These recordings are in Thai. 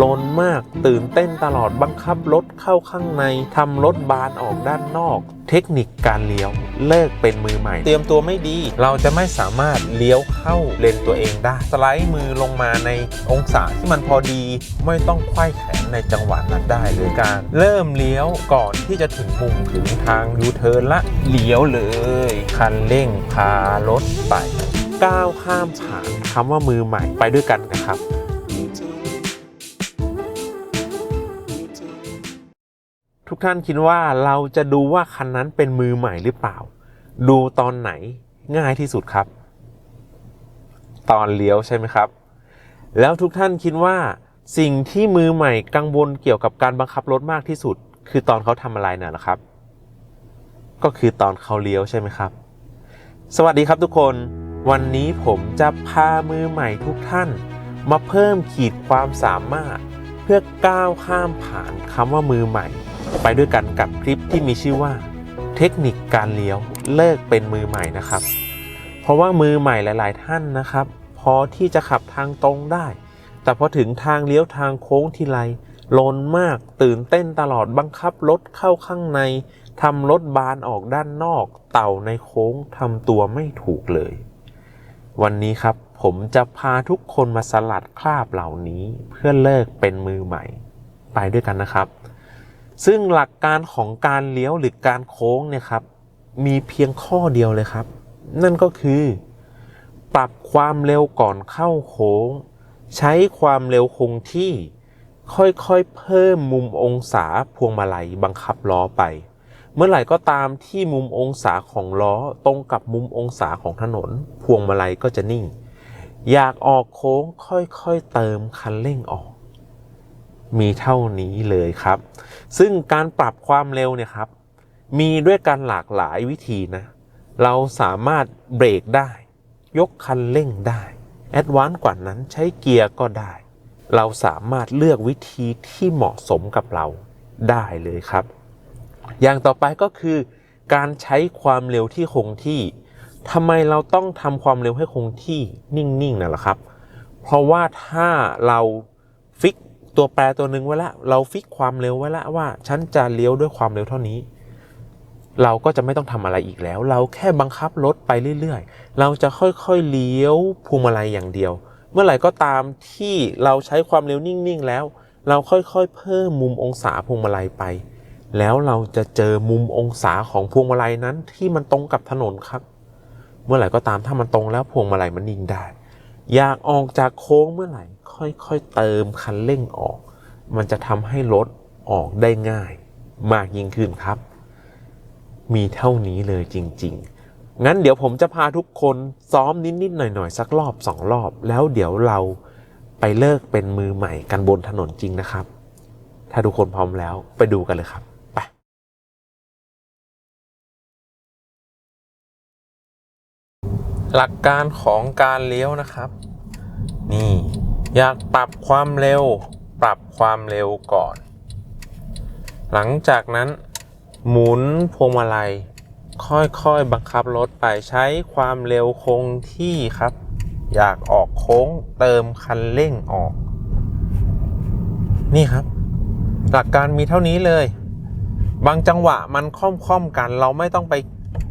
ลนมากตื่นเต้นตลอดบังคับรถเข้าข้างในทำรถบานออกด้านนอก เทคนิคการเลี้ยวเลิกเป็นมือใหม่ เตรียมตัวไม่ดี เราจะไม่สามารถเลี้ยวเข้าเลนตัวเองได้ สไลด์มือลงมาในองศาที่มันพอดี ไม่ต้องไขว้แขนในจังหวะนั้นได้เลยการ เริ่มเลี้ยวก่อนที่จะถึงมุมถึงทางยูเทิร์นละเลี้ยวเลย คันเร่งพารถไปก้าวข้ามผ่านคำว่ามือใหม่ไปด้วยกันนะครับ ทุกท่านคิดว่าเราจะดูว่าคันนั้นเป็นมือใหม่หรือเปล่า ดูตอนไหนง่ายที่สุดครับ ตอนเลี้ยวใช่ไหมครับ แล้วทุกท่านคิดว่า สิ่งที่มือใหม่กังวลเกี่ยวกับการบังคับรถมากที่สุด คือตอนเขาทำอะไรน่ะนะครับ ก็คือตอนเขาเลี้ยวใช่ไหมครับ สวัสดีครับทุกคนวันนี้ผมจะพามือใหม่ทุกท่าน มาเพิ่มขีดความสามารถ เพื่อก้าวข้ามผ่านคำว่ามือใหม่ ไปด้วยกันกับคลิปที่มีชื่อว่า เทคนิคการเลี้ยวเลิกเป็นมือใหม่นะครับ เพราะว่ามือใหม่หลาย ๆ ท่านนะครับ พอที่จะขับทางตรงได้ แต่พอถึงทางเลี้ยวทางโค้งทีไรลนมากตื่นเต้นตลอดบังคับรถเข้าข้างในทำรถบานออกด้านนอก เต่าในโค้งทำตัวไม่ถูกเลย วันนี้ครับผมจะพาทุกคนมาสลัดคราบเหล่านี้เพื่อเลิกเป็นมือใหม่ ไปด้วยกันนะครับ ซึ่งหลักการของการเลี้ยวหรือการโค้งเนี่ยครับ มีเพียงข้อเดียวเลยครับ นั่นก็คือ ปรับความเร็วก่อนเข้าโค้ง ใช้ความเร็วคงที่ค่อยๆ เพิ่มมุมองศาพวงมาลัยบังคับล้อไป เมื่อไหร่ก็ตามที่มุมองศาของล้อตรงกับมุมองศาของถนน พวงมาลัยก็จะนิ่ง อยากออกโค้งค่อยๆ เติมคันเร่งออก มีเท่านี้เลยครับ ซึ่งการปรับความเร็วเนี่ยครับ มีด้วยกันหลากหลายวิธีนะ เราสามารถเบรกได้ ยกคันเร่งได้แอดวานซ์กว่านั้นใช้เกียร์ก็ได้ เราสามารถเลือกวิธีที่เหมาะสมกับเราได้เลยครับ อย่างต่อไปก็คือ การใช้ความเร็วที่คงที่ทำไมเราต้องทำความเร็วให้คงที่นิ่งๆนะล่ะครับ เพราะว่าถ้าเรา ตัวแปรตัวหนึ่งไว้ล้วเราฟิกความเร็วไว้ล้วว่าฉันจะเลี้ยวด้วยความเร็วเท่านี้ เราก็จะไม่ต้องทำอะไรอีกแล้ว เราแค่บังคับรถไปเรื่อยๆ เราจะค่อยๆเลี้ยวพวงมาลัยอย่างเดียว เมื่อไหร่ก็ตามที่เราใช้ความเร็วนิ่งๆแล้ว เราค่อยๆ เพิ่มมุมองศาพวงมาลัยไป แล้วเราจะเจอมุมองศาของพวงมาลัยนั้นที่มันตรงกับถนนครับ เมื่อไหร่ก็ตามถ้ามันตรงแล้วพวงมาลัยมันนิ่งได้ อยากออกจากโค้งเมื่อไหร่ ค่อยๆเติมคันเร่งออก มันจะทำให้รถออกได้ง่าย มากยิ่งขึ้นครับ มีเท่านี้เลยจริง ๆ งั้นเดี๋ยวผมจะพาทุกคนซ้อมนิดๆหน่อยๆ สักรอบสองรอบ แล้วเดี๋ยวเราไปเลิกเป็นมือใหม่กันบนถนนจริงนะครับ ถ้าทุกคนพร้อมแล้วไปดูกันเลยครับไปหลักการของการเลี้ยวนะครับ นี่ อยากปรับความเร็ว ปรับความเร็วก่อน หลังจากนั้น หมุนพวงมาลัย ค่อยๆบังคับรถไปใช้ความเร็วคงที่ครับ อยากออกโค้งเติมคันเร่งออก นี่ครับ หลักการมีเท่านี้เลย บางจังหวะมันค่อมๆกัน เราไม่ต้องไป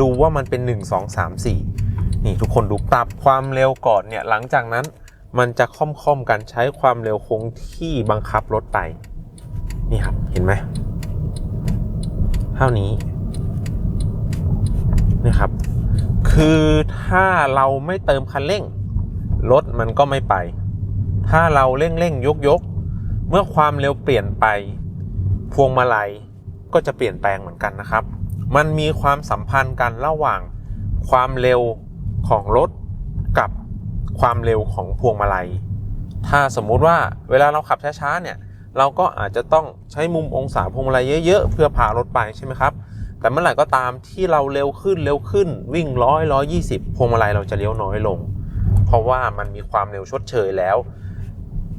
ดูว่ามันเป็น 1 2 3 4 นี่ทุกคนดูปรับความเร็วก่อนเนี่ยหลังจากนั้น มันจะค่อมๆกันใช้ความเร็วคงที่บังคับรถไป นี่ครับ เห็นไหมเท่านี้นะครับ คือถ้าเราไม่เติมคันเร่ง รถมันก็ไม่ไป ถ้าเราเร่งเร่งยกยกเมื่อความเร็วเปลี่ยนไป พวงมาลัยก็จะเปลี่ยนแปลงเหมือนกันนะครับ มันมีความสัมพันธ์กันระหว่างความเร็วของรถ ความเร็วของพวงมาลัย ถ้าสมมุติว่าเวลาเราขับช้าๆเนี่ยเราก็อาจจะต้องใช้มุมองศาพวงมาลัยเยอะๆ เพื่อพารถไปใช่ไหมครับ แต่เมื่อไหร่ก็ตามที่เราเร็วขึ้นเร็วขึ้นวิ่งร้อยร้อยยี่สิบพวงมาลัยเราจะเลี้ยวน้อยลง เพราะว่ามันมีความเร็วชดเชยแล้ว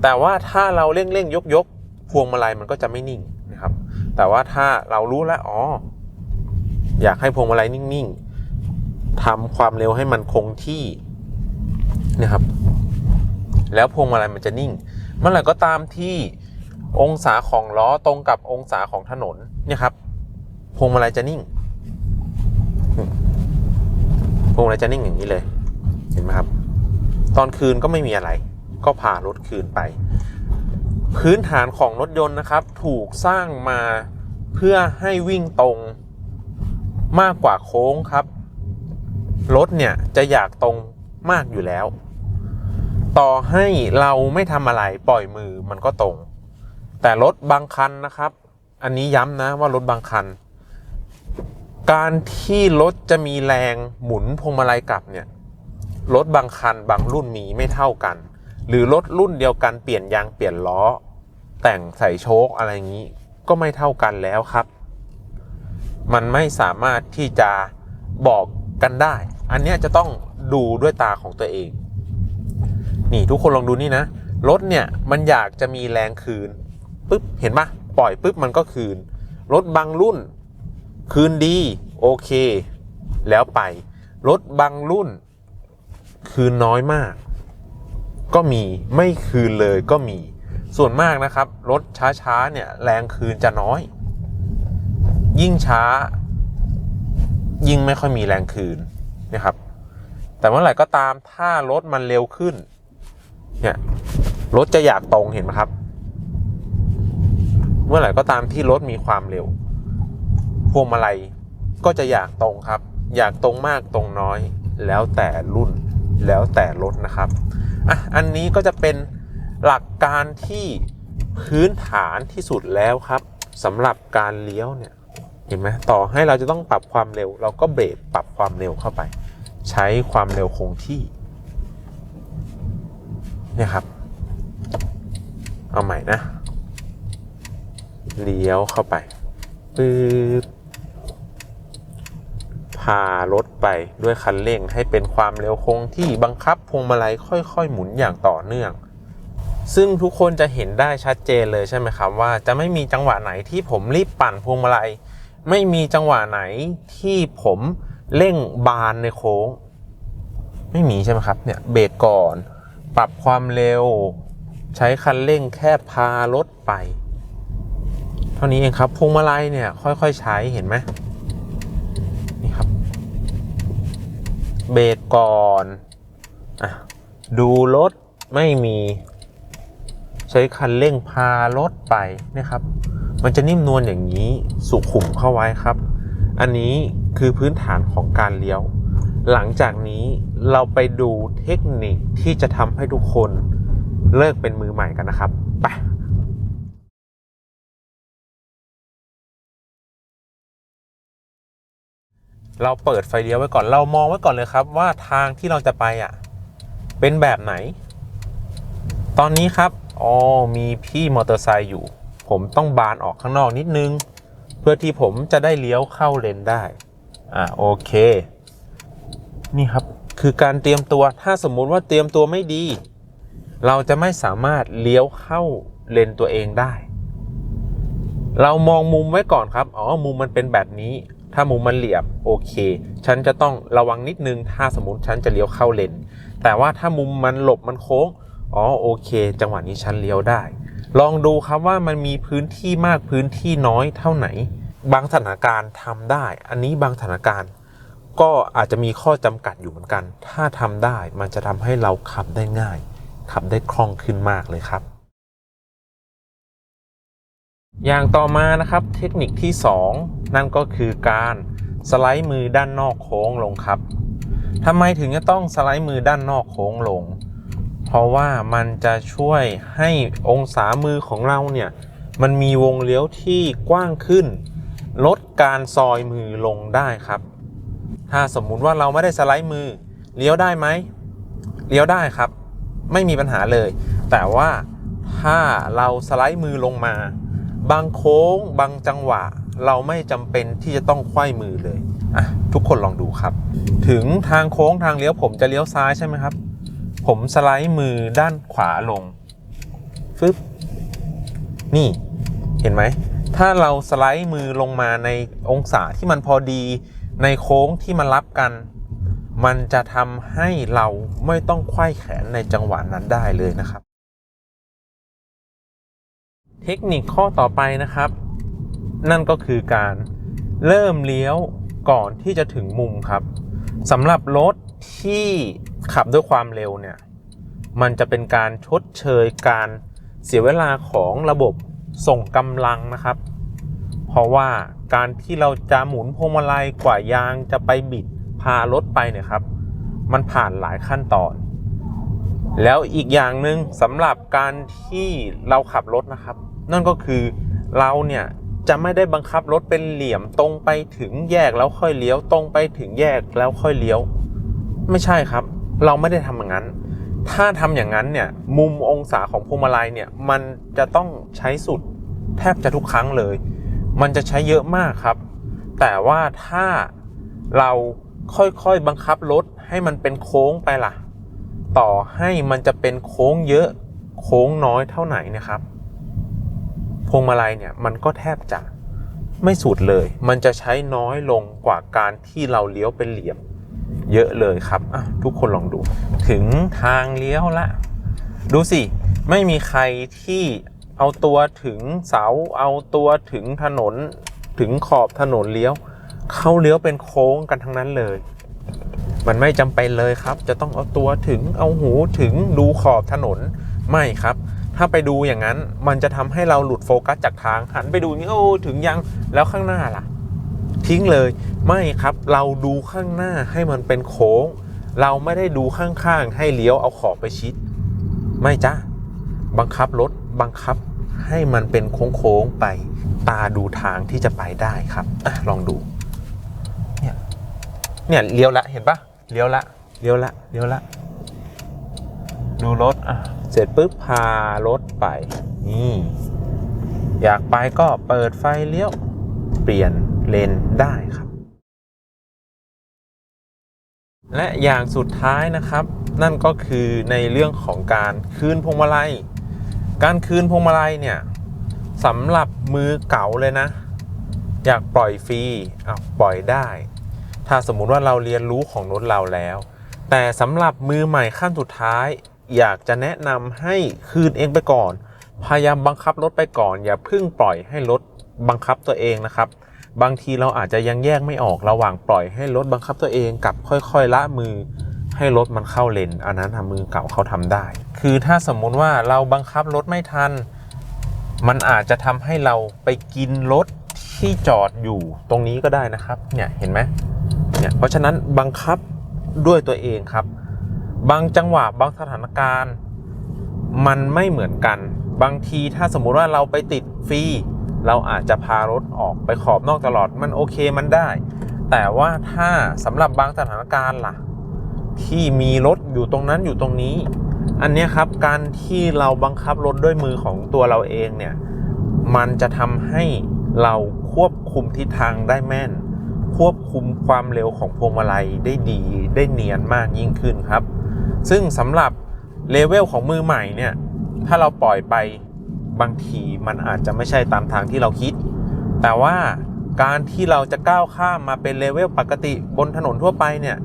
แต่ว่าถ้าเราเร่งเร่งยกยกพวงมาลัยมันก็จะไม่นิ่งนะครับ แต่ว่าถ้าเรารู้แล้วอ๋ออยากให้พวงมาลัยนิ่งๆทำความเร็วให้มันคงที่ นะครับ แล้วพวงมาลัยมันจะนิ่ง เมื่อไหร่ก็ตามที่องศาของล้อตรงกับองศาของถนนเนี่ยครับพวงมาลัยจะนิ่งพวงมาลัยจะนิ่งอย่างนี้เลย เห็นไหมครับ ตอนคืนก็ไม่มีอะไร ก็พารถคืนไป พื้นฐานของรถยนต์นะครับ ถูกสร้างมาเพื่อให้วิ่งตรงมากกว่าโค้งครับ รถเนี่ยจะอยากตรง มากอยู่แล้ว ต่อให้เราไม่ทำอะไรปล่อยมือมันก็ตรง แต่รถบางคันนะครับ อันนี้ย้ำนะว่ารถบางคัน การที่รถจะมีแรงหมุนพวงมาลัยกลับเนี่ยรถบางคันบางรุ่นมีไม่เท่ากัน หรือรถรุ่นเดียวกันเปลี่ยนยางเปลี่ยนล้อ แต่งใส่โชคอะไรอย่างนี้ก็ไม่เท่ากันแล้วครับ มันไม่สามารถที่จะบอกกันได้ อันนี้จะต้อง ดูด้วยตาของตัวเอง นี่ทุกคนลองดูนี่นะ รถเนี่ยมันอยากจะมีแรงคืนปุ๊บเห็นปะปล่อยปุ๊บมันก็คืน รถบางรุ่น คืนดีโอเค แล้วไป รถบางรุ่น คืนน้อยมาก ก็มีไม่คืนเลยก็มี ส่วนมากนะครับ รถช้าๆเนี่ยแรงคืนจะน้อย ยิ่งช้า ยิ่งไม่ค่อยมีแรงคืนนะครับ แต่เมื่อไหร่ก็ตามถ้ารถมันเร็วขึ้น เนี่ยรถจะอยากตรงเห็นไหมครับ เมื่อไหร่ก็ตามที่รถมีความเร็ว พวงมาลัยก็จะอยากตรงครับ อยากตรงมากตรงน้อย แล้วแต่รุ่นแล้วแต่รถนะครับอะอันนี้ก็จะเป็นหลักการที่พื้นฐานที่สุดแล้วครับสำหรับการเลี้ยวเนี่ยเห็นไหมต่อให้เราจะต้องปรับความเร็ว เราก็เบรกปรับความเร็วเข้าไป ใช้ความเร็วคงที่เนี่ยครับ เอาใหม่นะ เลี้ยวเข้าไปปื๊บพารถไปด้วยคันเร่งให้เป็นความเร็วคงที่บังคับพวงมาลัยค่อย ๆ หมุนอย่างต่อเนื่อง ซึ่งทุกคนจะเห็นได้ชัดเจนเลยใช่ไหมครับ ว่าจะไม่มีจังหวะไหนที่ผมรีบปั่นพวงมาลัย ไม่มีจังหวะไหนที่ผม เร่งบานในโค้ง ไม่มีใช่ไหมครับเนี่ยเบรกก่อน ปรับความเร็ว ใช้คันเร่งแค่พารถไป เท่านี้เองครับพวงมาลัยเนี่ยค่อยๆใช้เห็นไหมนี่ครับเบรกก่อนอะดูรถไม่มีใช้คันเร่งพารถไปนะครับ มันจะนิ่มนวลอย่างนี้สุขุมเข้าไว้ครับ อันนี้ คือพื้นฐานของการเลี้ยว หลังจากนี้เราไปดูเทคนิคที่จะทำให้ทุกคนเลิกเป็นมือใหม่กันนะครับไปเราเปิดไฟเลี้ยวไว้ก่อน เรามองไว้ก่อนเลยครับ ว่าทางที่เราจะไปอะ เป็นแบบไหน ตอนนี้ครับ อ๋อ มีพี่มอเตอร์ไซค์อยู่ ผมต้องบานออกข้างนอกนิดนึง เพื่อที่ผมจะได้เลี้ยวเข้าเลนได้ อ่าโอเค นี่ครับคือการเตรียมตัวถ้าสมมุติว่าเตรียมตัวไม่ดี เราจะไม่สามารถเลี้ยวเข้าเลนตัวเองได้ เรามองมุมไว้ก่อนครับอ๋อมุมมันเป็นแบบนี้ ถ้ามุมมันเหลี่ยมโอเค ฉันจะต้องระวังนิดนึง ถ้าสมมติฉันจะเลี้ยวเข้าเลนแต่ว่าถ้ามุมมันหลบมันโค้งอ๋อโอเค จังหวะนี้ฉันเลี้ยวได้ ลองดูครับว่ามันมีพื้นที่มากพื้นที่น้อยเท่าไหน บางสถานการณ์ทำได้ อันนี้บางสถานการณ์ก็อาจจะมีข้อจำกัดอยู่เหมือนกัน ถ้าทำได้มันจะทำให้เราขับได้ง่าย ขับได้คล่องขึ้นมากเลยครับ อย่างต่อมานะครับเทคนิคที่ 2 นั่นก็คือการสไลด์มือด้านนอกโค้งลงครับทำไมถึงจะต้องสไลด์มือด้านนอกโค้งลง เพราะว่ามันจะช่วยให้องศามือของเราเนี่ยมันมีวงเลี้ยวที่กว้างขึ้น ลดการซอยมือลงได้ครับ ถ้าสมมุติว่าเราไม่ได้สไลด์มือ เลี้ยวได้ไหม เลี้ยวได้ครับ ไม่มีปัญหาเลย แต่ว่าถ้าเราสไลด์มือลงมา บางโค้ง บางจังหวะ เราไม่จำเป็นที่จะต้องไขว้มือเลยอะทุกคนลองดูครับ ถึงทางโค้งทางเลี้ยวผมจะเลี้ยวซ้ายใช่ไหมครับ ผมสไลด์มือด้านขวาลงฟึบนี่เห็นไหม ถ้าเราสไลด์มือลงมาในองศาที่มันพอดีในโค้งที่มันรับกัน มันจะทำให้เราไม่ต้องไขว้แขนในจังหวะนั้นได้เลยนะครับ เทคนิคข้อต่อไปนะครับ นั่นก็คือการเริ่มเลี้ยวก่อนที่จะถึงมุมครับสำหรับรถที่ขับด้วยความเร็วเนี่ย มันจะเป็นการชดเชยการเสียเวลาของระบบ ส่งกำลังนะครับ เพราะว่าการที่เราจะหมุนพวงมาลัยกว่ายางจะไปบิดพารถไปเนี่ยครับ มันผ่านหลายขั้นตอน แล้วอีกอย่างหนึ่งสำหรับการที่เราขับรถนะครับ นั่นก็คือเราเนี่ยจะไม่ได้บังคับรถเป็นเหลี่ยมตรงไปถึงแยกแล้วค่อยเลี้ยวตรงไปถึงแยกแล้วค่อยเลี้ยว ไม่ใช่ครับ เราไม่ได้ทำอย่างนั้น ถ้าทำอย่างนั้นเนี่ยมุมองศาของพวงมาลัยเนี่ยมันจะต้องใช้สุดแทบจะทุกครั้งเลย มันจะใช้เยอะมากครับ แต่ว่าถ้าเราค่อยๆบังคับรถให้มันเป็นโค้งไปล่ะ ต่อให้มันจะเป็นโค้งเยอะโค้งน้อยเท่าไหนเนะครับ พวงมาลัยเนี่ยมันก็แทบจะไม่สุดเลย มันจะใช้น้อยลงกว่าการที่เราเลี้ยวเป็นเหลี่ยม เยอะเลยครับทุกคนลองดู ถึงทางเลี้ยวละ ดูสิ ไม่มีใครที่เอาตัวถึงเสา เอาตัวถึงถนน ถึงขอบถนนเลี้ยว เขาเลี้ยวเป็นโค้งกันทั้งนั้นเลย มันไม่จำเป็นเลยครับ จะต้องเอาตัวถึงเอาหูถึงดูขอบถนนไม่ครับถ้าไปดูอย่างนั้นมันจะทำให้เราหลุดโฟกัสจากทางหันไปดูนี้โอ้ถึงยังแล้วข้างหน้าล่ะ ทิ้งเลยไม่ครับเราดูข้างหน้าให้มันเป็นโค้ง เราไม่ได้ดูข้างๆ ให้เลี้ยวเอาขอบไปชิด ไม่จ้าบังคับรถบังคับให้มันเป็นโค้งๆไป ตาดูทางที่จะไปได้ครับอะลองดู เนี่ยเนี่ยเลี้ยวละเห็นปะเลี้ยวละเลี้ยวละเลี้ยวละ ดูรถอะเสร็จปุ๊บพารถไปนี่อยากไปก็เปิดไฟเลี้ยว เปลี่ยน เลนได้ครับ และอย่างสุดท้ายนะครับ นั่นก็คือในเรื่องของการคืนพวงมาลัย การคืนพวงมาลัยเนี่ยสำหรับมือเก่าเลยนะ อยากปล่อยฟรีอะปล่อยได้ ถ้าสมมุติว่าเราเรียนรู้ของรถเราแล้ว แต่สำหรับมือใหม่ขั้นสุดท้าย อยากจะแนะนำให้คืนเองไปก่อนพยายามบังคับรถไปก่อน อย่าเพิ่งปล่อยให้รถบังคับตัวเองนะครับ บางทีเราอาจจะยังแยกไม่ออกระหว่างปล่อยให้รถบังคับตัวเองกับค่อยๆละมือ ให้รถมันเข้าเลนอันนั้นทำมือเก่าเขาทำได้ คือถ้าสมมุติว่าเราบังคับรถไม่ทัน มันอาจจะทำให้เราไปกินรถที่จอดอยู่ตรงนี้ก็ได้นะครับเนี่ยเห็นไหมเนี่ยเพราะฉะนั้นบังคับด้วยตัวเองครับ บางจังหวะบางสถานการณ์ มันไม่เหมือนกัน บางทีถ้าสมมุติว่าเราไปติดฟรี เราอาจจะพารถออกไปขอบนอกตลอดมันโอเคมันได้ แต่ว่าถ้าสำหรับบางสถานการณ์ล่ะ ที่มีรถอยู่ตรงนั้นอยู่ตรงนี้ อันนี้ครับการที่เราบังคับรถด้วยมือของตัวเราเองเนี่ยมันจะทำให้เราควบคุมทิศทางได้แม่น ควบคุมความเร็วของพวงมาลัยได้ดีได้เนียนมากยิ่งขึ้นครับ ซึ่งสำหรับเลเวลของมือใหม่เนี่ยถ้าเราปล่อยไป บางทีมันอาจจะไม่ใช่ตามทางที่เราคิด แต่ว่าการที่เราจะก้าวข้ามมาเป็นเลเวลปกติบนถนนทั่วไปเนี่ย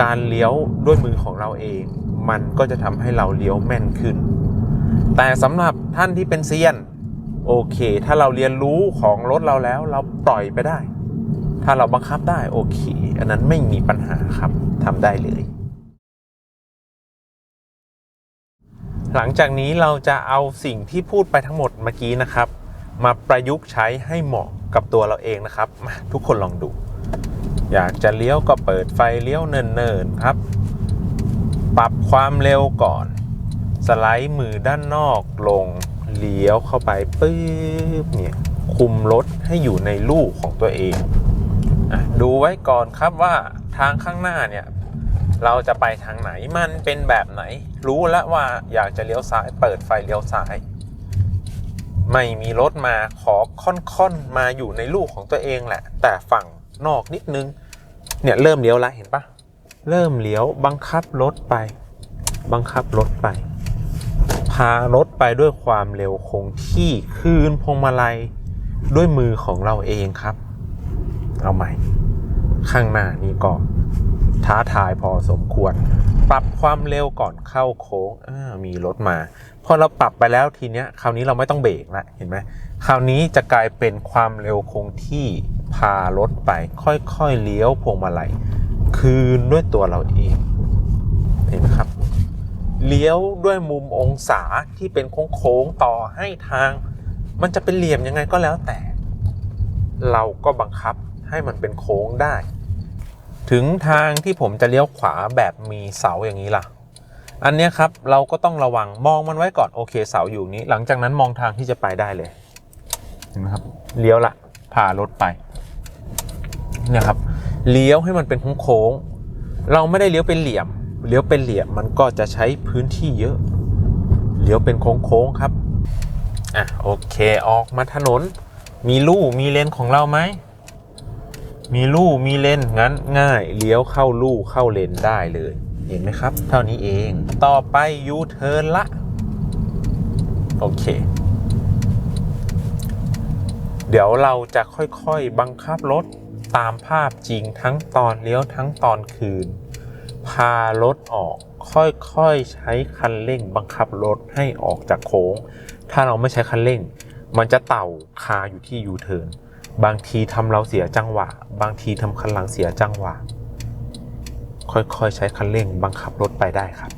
การเลี้ยวด้วยมือของเราเอง มันก็จะทำให้เราเลี้ยวแม่นขึ้น แต่สำหรับท่านที่เป็นเซียน โอเค ถ้าเราเรียนรู้ของรถเราแล้ว เราปล่อยไปได้ ถ้าเราบังคับได้โอเค อันนั้นไม่มีปัญหาครับทำได้เลย หลังจากนี้เราจะเอาสิ่งที่พูดไปทั้งหมดเมื่อกี้นะครับ มาประยุกต์ใช้ให้เหมาะกับตัวเราเองนะครับมาทุกคนลองดู อยากจะเลี้ยวก็เปิดไฟเลี้ยวเนินๆครับ ปรับความเร็วก่อน สไลด์มือด้านนอกลงเลี้ยวเข้าไปปึ๊บเนี่ยคุมรถให้อยู่ในลูกของตัวเองอดูไว้ก่อนครับว่าทางข้างหน้าเนี่ย เราจะไปทางไหนมันเป็นแบบไหน รู้แล้วว่าอยากจะเลี้ยวซ้ายเปิดไฟเลี้ยวซ้าย ไม่มีรถมาขอค่อนๆมาอยู่ในลูกของตัวเองแหละ แต่ฝั่งนอกนิดนึง เนี่ยเริ่มเลี้ยวแล้วเห็นปะเริ่มเลี้ยวบังคับรถไป บังคับรถไป พารถไปด้วยความเร็วคงที่คืนพวงมาลัยด้วยมือของเราเองครับ เอาใหม่ ข้างหน้านี่ก็ ท้าทายพอสมควร ปรับความเร็วก่อนเข้าโค้งมีรถมาพอเราปรับไปแล้วทีเนี้ยคราวนี้เราไม่ต้องเบรกละเห็นไหมคราวนี้จะกลายเป็นความเร็วคงที่พารถไป ค่อยๆเลี้ยวพวงมาลัยคืนด้วยตัวเราเองเห็นไหมครับ เลี้ยวด้วยมุมองศาที่เป็นโค้งๆต่อให้ทาง มันจะเป็นเหลี่ยมยังไงก็แล้วแต่ เราก็บังคับให้มันเป็นโค้งได้ ถึงทางที่ผมจะเลี้ยวขวาแบบมีเสาอย่างนี้ล่ะ อันเนี้ยครับเราก็ต้องระวังมองมันไว้ก่อนโอเคเสาอยู่นี้ หลังจากนั้นมองทางที่จะไปได้เลยเห็นไหมครับเลี้ยวละพารถไปเนี่ยครับเลี้ยวให้มันเป็นโค้งๆเราไม่ได้เลี้ยวเป็นเหลี่ยม เลี้ยวเป็นเหลี่ยมมันก็จะใช้พื้นที่เยอะ เลี้ยวเป็นโค้งๆครับ อะโอเคออกมาถนน มีลู่มีเลนของเราไหม มีลู่มีเลนงั้นง่ายเลี้ยวเข้าลู่เข้าเลนได้เลย เห็นไหมครับ เท่านี้เองต่อไปยูเทิร์นละ โอเค เดี๋ยวเราจะค่อยๆบังคับรถตามภาพจริงทั้งตอนเลี้ยวทั้งตอนคืน พารถออกค่อยๆใช้คันเร่งบังคับรถให้ออกจากโค้ง ถ้าเราไม่ใช้คันเร่ง มันจะเต่าคาอยู่ที่ยูเทิร์น บางทีทำเราเสียจังหวะ บางทีทำคันหลังเสียจังหวะ ค่อยๆใช้คันเร่งบังคับรถไปได้ครับ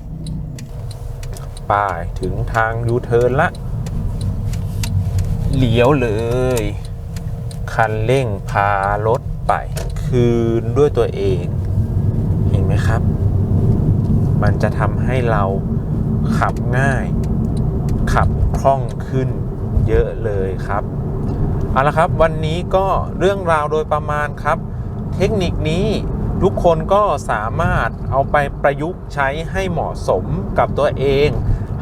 ไป้ายถึงทางยูเทิร์นละเลี้ยวเลย คันเร่งพารถไป คืนด้วยตัวเอง เห็นไหมครับ มันจะทำให้เราขับง่าย ขับคล่องขึ้นเยอะเลยครับ เอาละครับ วันนี้ก็เรื่องราวโดยประมาณครับ เทคนิคนี้ทุกคนก็สามารถเอาไปประยุกต์ใช้ให้เหมาะสมกับตัวเอง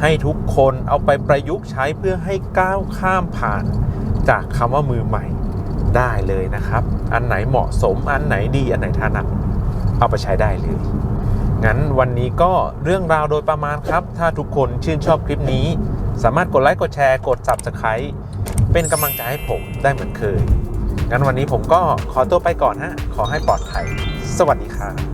ให้ทุกคนเอาไปประยุกต์ใช้เพื่อให้ก้าวข้ามผ่าน จากคำว่ามือใหม่ได้เลยนะครับ อันไหนเหมาะสมอันไหนดี อันไหนถนัดเอาไปใช้ได้เลย งั้นวันนี้ก็เรื่องราวโดยประมาณครับ ถ้าทุกคนชื่นชอบคลิปนี้ สามารถกดไลค์กดแชร์กด Subscribe เป็นกำลังใจให้ผมได้เหมือนเคย งั้นวันนี้ผมก็ขอตัวไปก่อนฮะ ขอให้ปลอดภัย สวัสดีครับ